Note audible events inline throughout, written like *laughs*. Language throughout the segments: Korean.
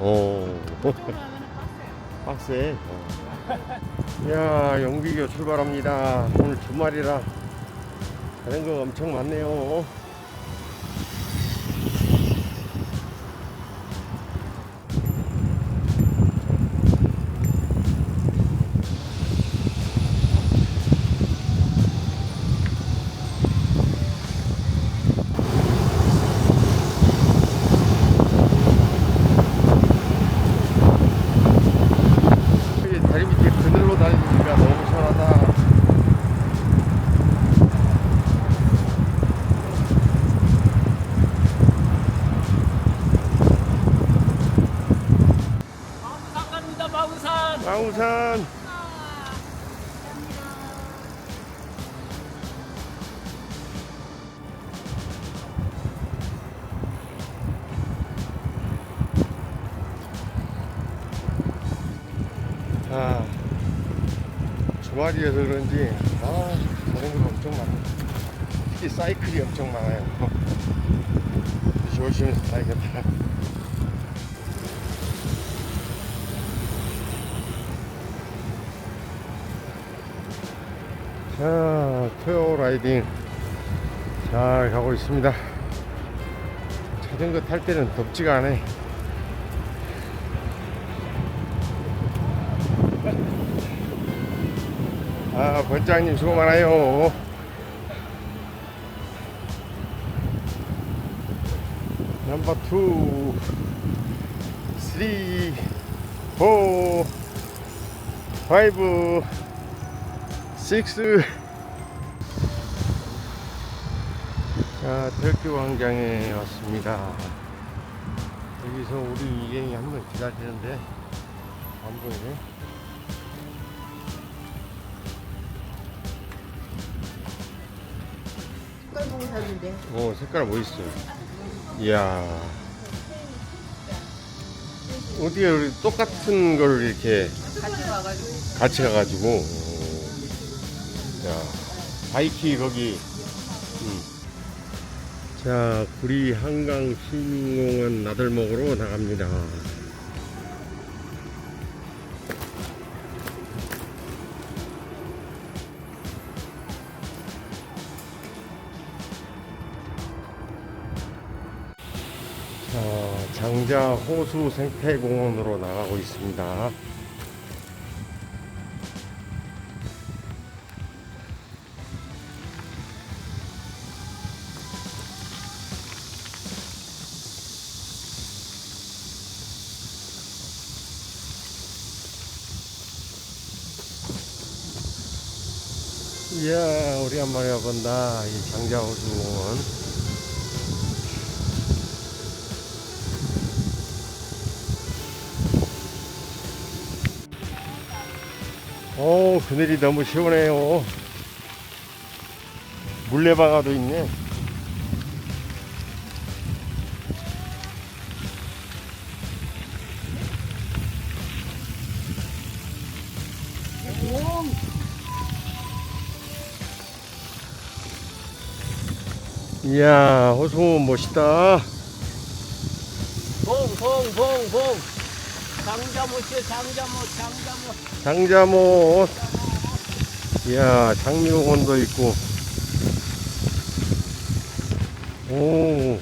오. *laughs* 빡세. 야, 영비교 출발합니다. 오늘 주말이라 자전거 엄청 많네요. 여기 다리 밑에 그늘로 다니니까 너무 시원하다. 마운산 갑니다 마우산. 아, 주말이어서 그런지, 아, 자전거가 엄청 많아. 특히 사이클이 엄청 많아요. *laughs* 조심해서 타야겠다. 자, 토요 라이딩 잘 가고 있습니다. 자전거 탈 때는 덥지가 않아. 아, 번장님 수고 많아요. 넘버 투, 쓰리, 포, 파이브, 식스. 자, 들교 광장에 왔습니다. 여기서 우리 이행이 한 번 기다리는데 안 보이네. 색깔 보고 샀는데 오, 색깔 뭐 있어? 이야. 어디에 우리 똑같은 걸 이렇게 같이 와가지고 같이 가가지고. 오. 야, 바이키 거기. 음. 자, 구리 한강 시민공원 나들목으로 나갑니다. 자, 장자 호수 생태공원으로 나가고 있습니다. 이야, 오래간만에 와본다. 이 장자호수공원. 오, 그늘이 너무 시원해요. 물레방아도 있네. 이야, 호수공원 멋있다. 봉봉봉봉 장자못이요 장자못 장자못 장자못. 이야, 장미공원도 있고. 오,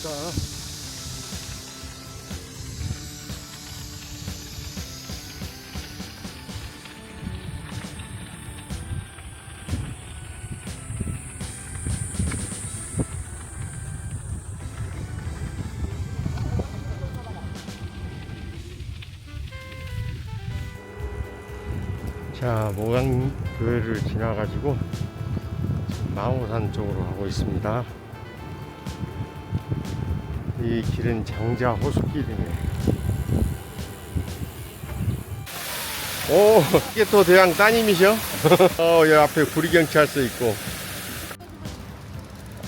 있다. 자, 모강교회를 지나가지고 마호산 쪽으로 가고 있습니다. 이 길은 장자 호수길이네. 오, 이게 또 대왕 따님이셔? *laughs* 어, 여기 앞에 구리경찰서 있고.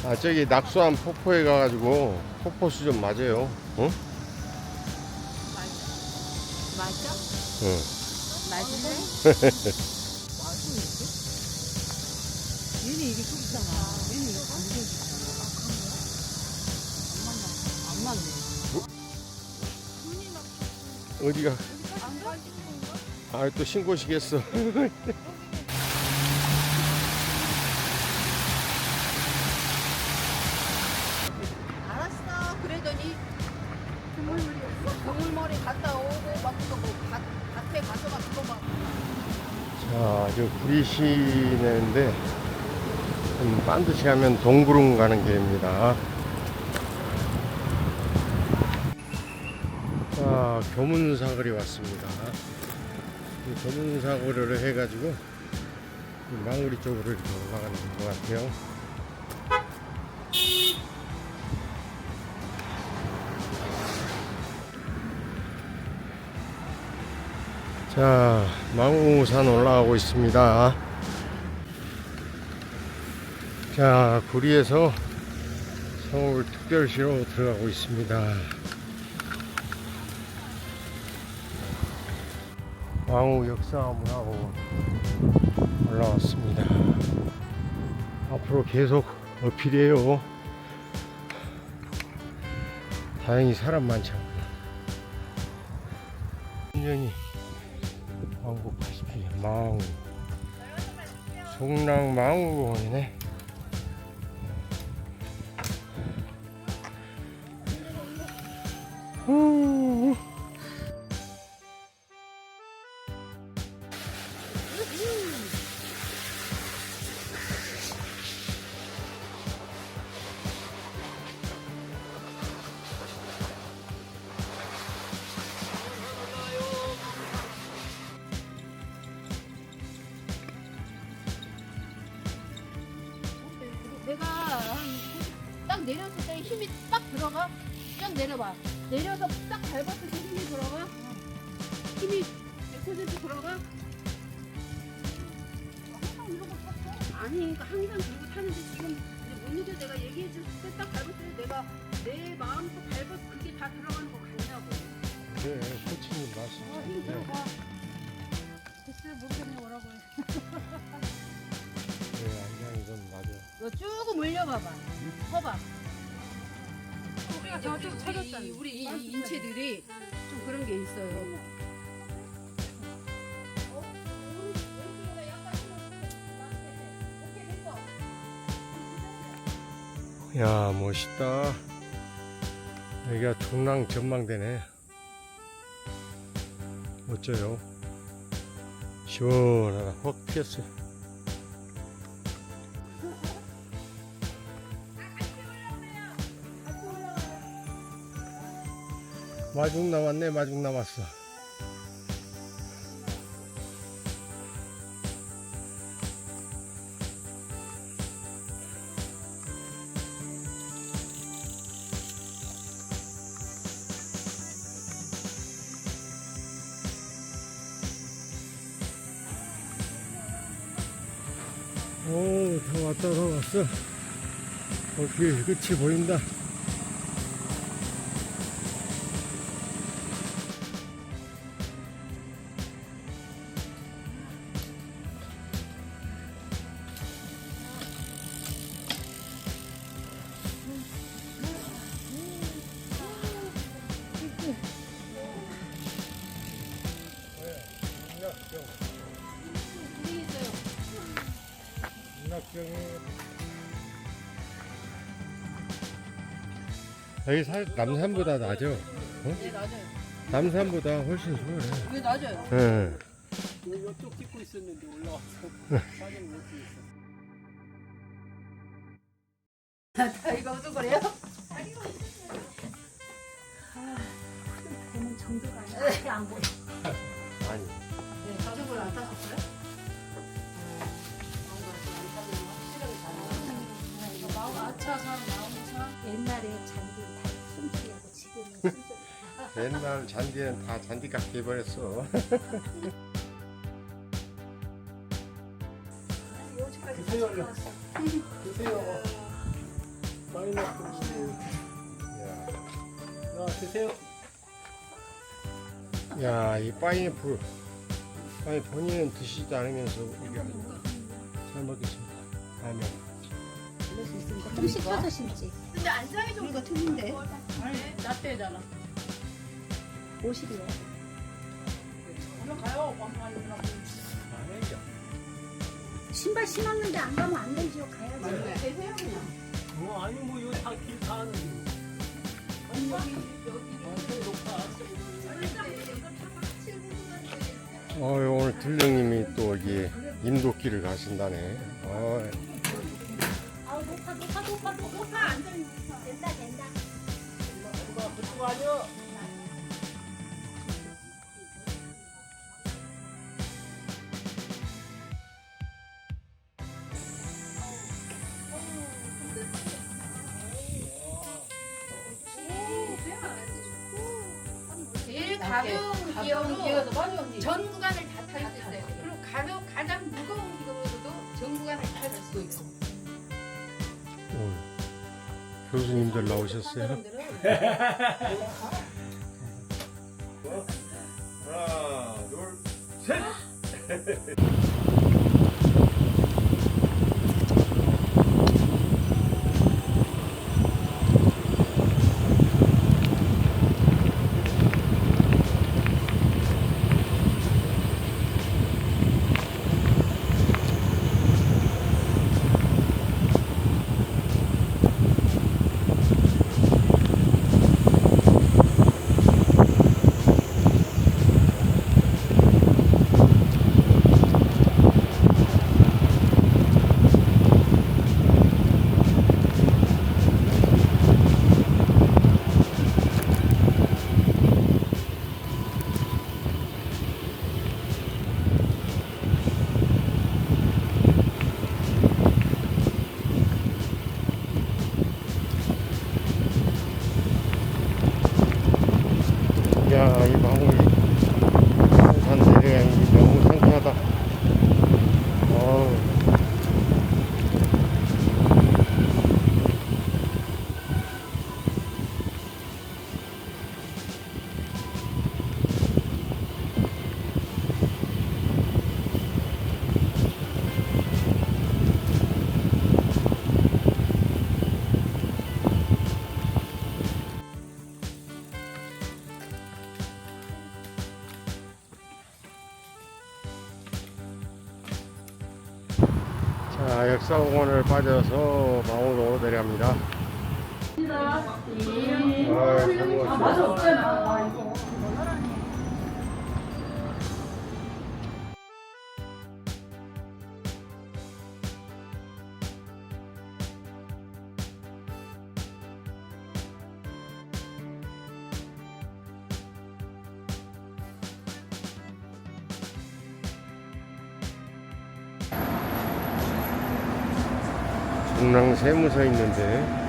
아 저기 낙수암 폭포에 가가지고 폭포수 좀 맞아요. 어? 맞아? 응. 맞을래? *laughs* 얘는 이게 좁잖아. 어디가? 아 또 신고시겠어. 알았어. 그러더니 그물머리 갔다 오고 막 그거 뭐 밭, 밭에 가서 막 그거 막 자, 저 구리시내인데 음, 반드시 가면 동구릉 가는 길입니다. 자, 교문사거리 왔습니다. 이 교문사거리를 해가지고 이 망우리 쪽으로 이렇게 올라가는 것 같아요. 자, 망우산 올라가고 있습니다. 자, 구리에서 서울 특별시로 들어가고 있습니다. 역사함을 하고 올라왔습니다. 앞으로 계속 어필이에요. 다행히 사람 많지 않구나. 분명히 왕국 80주년 망우 송랑 망우공원이네 후. 딱 내렸을 때 힘이 딱 들어가? 쭉 내려봐. 내려서 딱 밟았을 때 힘이 들어가? 힘이 100% 들어가? 항상 이러고 탔어? 아니 그러니까 항상 들고 타는데 지금 이제 오늘도 내가 얘기해 줬을 때딱 밟았을 때 내가 내 마음껏 밟아서 그게 다 들어가는 거 같냐고. 그래 코치님 어, 힘 말씀 들어가. 됐어요 모르겠네 뭐라고 해? 그래 안장 이건 맞아. 너 쭉 올려봐봐. 서봐 우리가 저쪽 찾았잖아. 우리 이, 이 인체들이 좀 그런 게 있어요. 야 멋있다. 여기가 중랑 전망대네. 멋져요. 시원하다. 확 피었어요 마중 남았네 마중 남았어 오, 다 왔다, 다 왔어. 어, 길 끝이 보인다. 여기 사, 남산보다 낮아. 네, 맞아요. 남산보다 훨씬 시원해. 이게 낮아요. 응. 이쪽 찍고 있었는데 올라와서 사진 못 찍었어. 다 이거 어떤 거래요? 되는 정도가 아니라 안 보여 아니. 네, 자전거를 안 타셨어요? 마음 아차서 마음차 옛날에 잔디 다 숨소리하고 지금은 숨소리 옛날 잔디는 다 잔디깎이 해버렸어. 여기까지 가져왔어 드세요. 파인애플. 야, 나 드세요. 야, 이 파인애플. 아니 본인은 드시지 않으면서 이게 잘 먹겠습니다. 다음에 좀 식혀서 심지. 근데 안장이 좀 이거 틀린데. 낫대잖아. 50이요. 가요. 신발 신었는데 안 가면 안 되죠. 가야지. 되세요 그냥. 뭐 아니 뭐 이거 다길 다 하는 거. 아니 여기 여기 높아. 어, 오늘 들령님이 또 여기 인도길을 가신다네. 어, 아 안. 된다 된다. 제일 가벼운 전 구간을 교수님들 나오셨어요? *laughs* 하나, 둘, 셋. *laughs* 야, 자, 역사공원을 빠져서 망우로 내려갑니다. 아, 중랑 세무서 있는데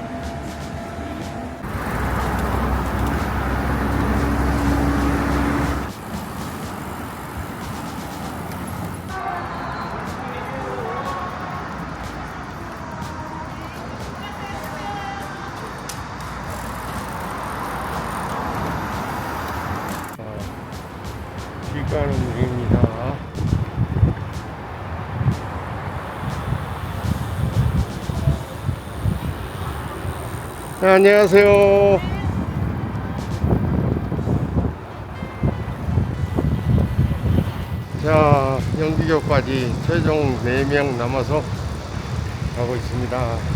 네, 안녕하세요. 자, 연기교까지 최종 4명 남아서 가고 있습니다.